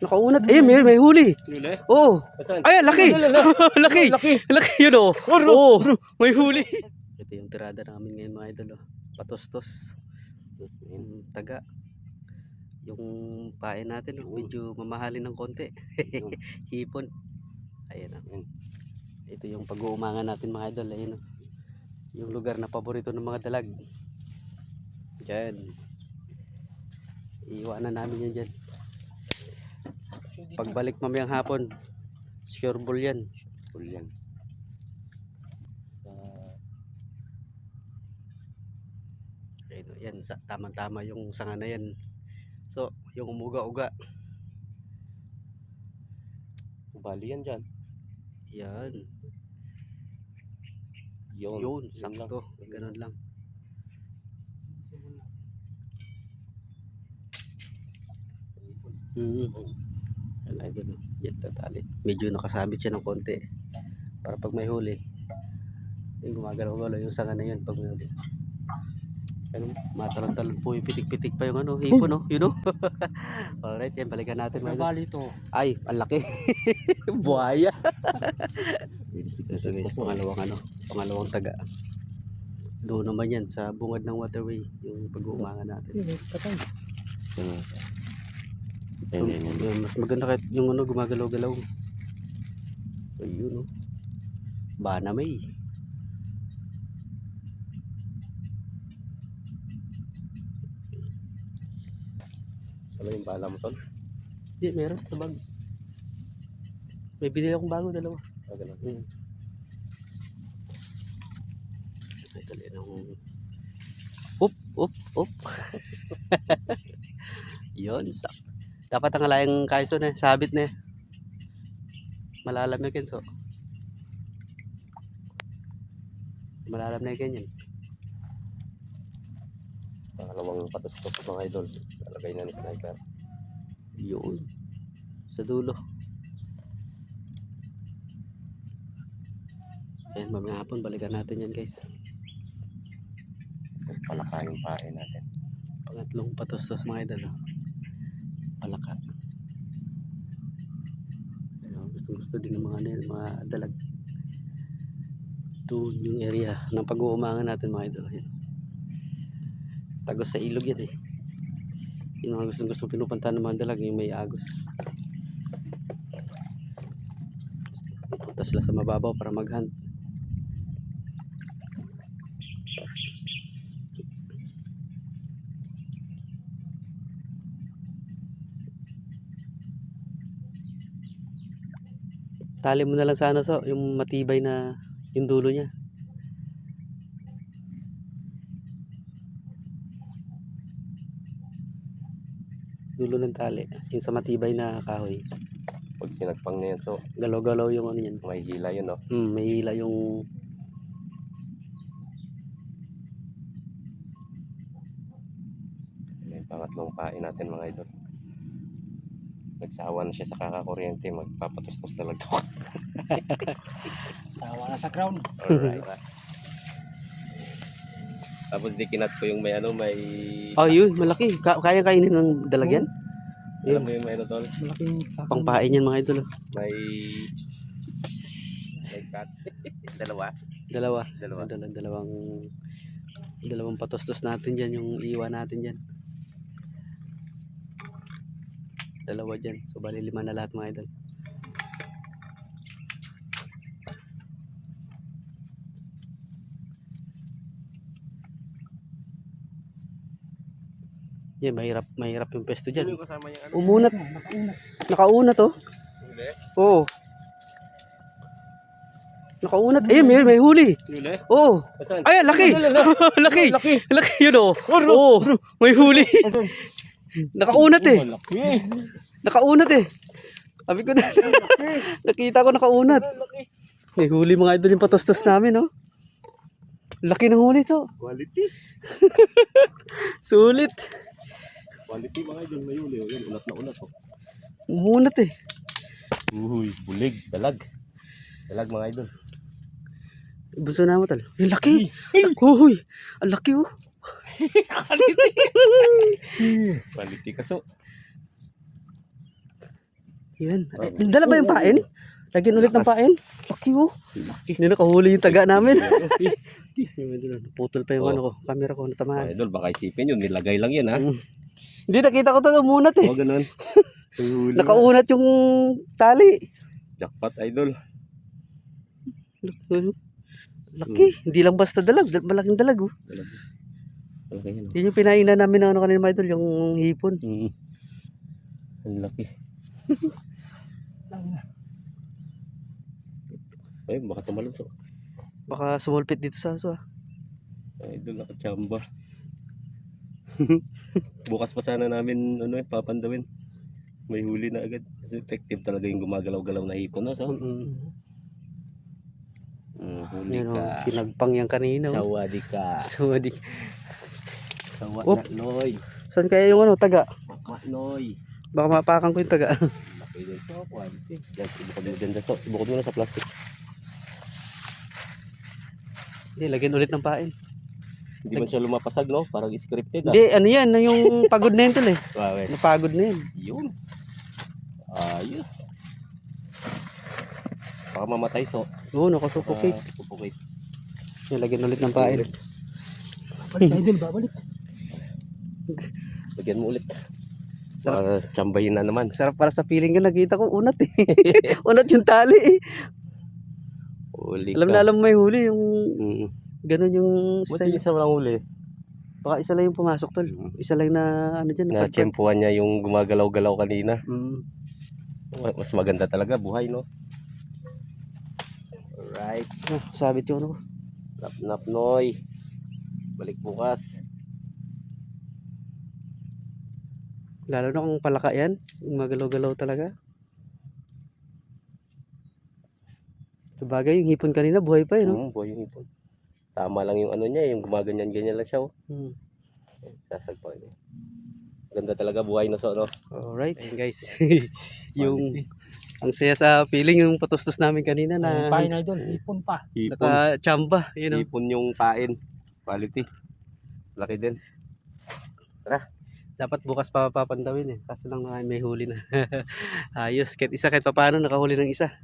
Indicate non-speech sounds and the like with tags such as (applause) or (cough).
Nakaunat. Eh, may, may huli. Huli? Oo. Ay, laki. (laughs) laki. Laki. Laki yun oh. Oo. May huli. Ito yung tirada namin ngayon mga idol oh. Patustos. Yung taga. Yung pain natin oh, medyo mamahalin ng konti. (laughs) Hipon. Ayan oh. Ito yung pag-uumangan natin mga idol. Ayan oh. Yung lugar na paborito ng mga dalag. Yan. Iiwanan namin yan dyan. Pagbalik mamayang hapon, sure ball yan. Full yan. Ayun, oh, yan, sa, tama-tama yung sanga na yan. So, yung umuga-uga, Bali yan dyan. yan. Yun. Yun, lang. sakto. Ganun lang. Mm. Yan, idol. Yan, tatali. Medyo nakasabit siya ng konti. Para pag may huli, yung gumagalaw-galaw yung sanga na yun pag may huli. Ano, matalon-talon po yung pitik-pitik pa yung ano, hipon, no? You know? (laughs) Alright, yan, balikan natin. idol. Nabali to. Ay, ang laki. (laughs) Buhaya. Ito guys, pangalawang ano, pangalawang taga. Doon naman yan sa bungad ng waterway, yung pag-uumangan natin. Patay. Ayun, ayun, ayun. yun, mas maganda kahit yung ano gumagalaw-galaw. Ayun oh. Bana may. Ano yung bala mo tol? Hindi, meron sa bag. May binili akong bago dalawa. Ah, ganun. Hmm. Ay, dali na akong... Up, up, up. (laughs) Yun, sak. Dapat ang halayang kaiso na, sabit na. Malalam na kenso. Malalam na ganyan. Pangalawang patas to sa mga idol. Lalagay na ni sniper. Yun. Sa dulo. Ayan, mamaya hapon, balikan natin yan guys. Palaka yung pain natin. Pangatlong patustos mga idol. oh. Palaka. Ano, gusto gusto din ng mga ano mga dalag. Ito yung area ng pag-uumangan natin mga idol. Yan. Tagos sa ilog yan eh. Yung mga gusto gusto pinupunta ng mga dalag yung may agos. Punta sila sa mababaw para mag-hunt. Tali mo na lang sa ano so, yung matibay na yung dulo niya. Dulo ng tali. Yung sa matibay na kahoy. Pag sinagpang na yan, so Galaw-galaw yung ano yan. may hila yun, no? Hmm, may hila yung May pangatlong pain natin mga idol. Nagsawa na siya sa kakakuryente, magpapatustos na lang to. Tawa na sa ground. Alright. Tapos di kinat ko yung may ano, may... Oh, yun, malaki. Ka kaya kainin ng dalagyan? Alam mo yung may ano tol? Malaking sakong. Pangpain yan mga idol. oh. May... May cat. (laughs) Dalawa. Dalawa. Dalawa. Dala, dalawang dalawang patustos natin dyan, yung iwan natin dyan. Dalawa dyan. So, bali lima na lahat mga idol. Yan, mahirap, mahirap yung pesto dyan. ano? Umunat. Nakaunat. Nakauna to. Huli? Oo. Nakaunat. Eh, may, may huli. Huli? Oo. Ay, laki. (laughs) laki. Laki. Laki yun oh. Oo. May huli. (laughs) Nakaunat eh. Nakaunat eh. Sabi ko na. (laughs) Nakita ko nakaunat. May huli mga idol yung patustos namin oh. Laki ng huli to. Quality. (laughs) Sulit. Quality mga idol may huli. Yan, ulat na ulat. Oh. Umunat eh. Uy, bulig, dalag. Dalag mga idol. Bunso na mo tal. Yung laki. Uy. Ang laki oh. Quality kaso. Yan. Oh. Ay, dala ba yung pain? Lagyan ulit ng pain? Laki oh. Hindi nakahuli yung taga namin. Putol pa yung Oh. ano ko. Camera ko natamahan. Idol, baka isipin yun. Nilagay lang yan ha. Hindi nakita ko talaga umunat eh. O ganun. (laughs) Nakaunat yung tali. Jackpot idol. Laki. Hindi lang basta dalag. dal- Malaking dalag oh. Okay yan. Yun yung pinainan namin ng ano kanina mga idol. Yung hipon. Mm. Ang laki. Ay, baka tumalon sa Baka sumulpit dito sa aso ah. idol nakachamba. (laughs) Bukas pa sana namin ano eh, papandawin. May huli na agad. Kasi effective talaga yung gumagalaw-galaw na hipon. No? So, Mm-mm. mm, huli oh. ka. Sinagpang yan kanina oh. Sawadi ka. (laughs) Sawadi. Sawa Oop. na, Noy. Saan kaya yung ano, taga? Ma, Noy. Baka mapakan ko yung taga. Laki din sa kwan. Diyan, ibukod mo dyan sa, ibukod mo na sa plastic. Hindi, lagyan ulit ng pain. Hindi man siya lumapasag, no? Parang scripted, ah. Hindi, ano yan, yung pagod na yun tol eh. Wow, eh. Napagod na yun. Yun. Ayos. Baka mamatay, so. Oo, nakasuffocate. Suffocate. Yan, lagyan ulit ng pain. Balik, idol, babalik. (laughs) Lagyan mo ulit. Para tsambayin na naman. Sarap para sa feeling ka, nakita ko unat eh. (laughs) unat yung tali eh. Huli Alam ka. na alam may huli, yung Mm. ganun yung Buti style. isa walang huli. Baka isa lang yung pumasok tol. Isa lang na ano dyan. Na tsempuhan niya yung gumagalaw-galaw kanina. Mm. Mas maganda talaga buhay, no? Alright. Ah, sabit yung ano ko. Nap nap noy. Balik bukas. Lalo na kung palaka yan. Yung magalaw-galaw talaga. Sabagay, yung hipon kanina, buhay pa eh, no? Mm, buhay yung ipon. Tama lang yung ano niya, yung gumaganyan-ganyan lang siya. Oh. Hmm. Sasagpa niya. Ganda talaga buhay na so, no? Alright, ayun guys. (laughs) yung ang saya sa feeling yung patustos namin kanina na Pain idol, ipon pa. Ipon. naka-chamba, you know. Ipon yung pain. Quality. Laki din. Dapat bukas pa papandawin eh. Kaso lang ah, may huli na. (laughs) Ayos, kahit isa kahit paano nakahuli ng isa.